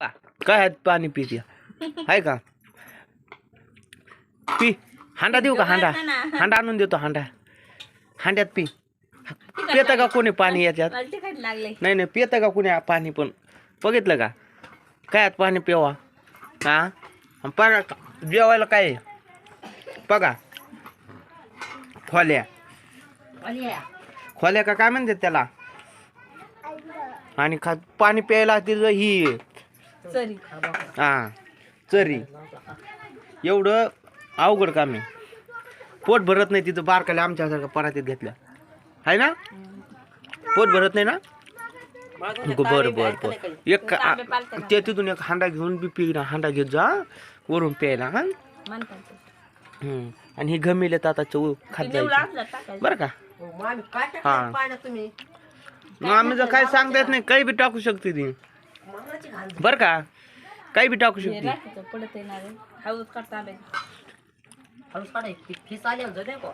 काय आहे? पाणी पिते आहे का? पी. हांडा देऊ का? हांडा. हांडा आणून देतो हांडा. हांड्यात पी. पितं का कोणी पाणी याच्यात? नाही नाही. पितं का कोणी पाणी पण? बघितलं का? काय पाणी पिवा हा? बघा जेवायला काय? बघा. खोल्या. खोल्या. का काय म्हणतात त्याला? आणि खा पाणी प्यायला तिथं ही सरी हा चरी. एवढं अवघड काम आहे. पोट भरत नाही तिथं बारकाल्या आमच्यासारखं परातीत घेतल्या. आहे ना? पोट भरत नाही ना? बरं बरं बरं. एक. ते तिथून एक हांडा घेऊन बी पी हांडा घेत जा वरून प्यायला हा. आणि हे घमेले ताताचं खात ते निवडं जायचं. बरं का? हा. तुम्ही? मग आम्ही जर काय सांगता येत नाही काही बी टाकू शकते ती. बरं का? काही बी टाकू शकते. पडत येणार आहे. हळूच करता आले हळूच काढाय फीस आली आमचं नाही का?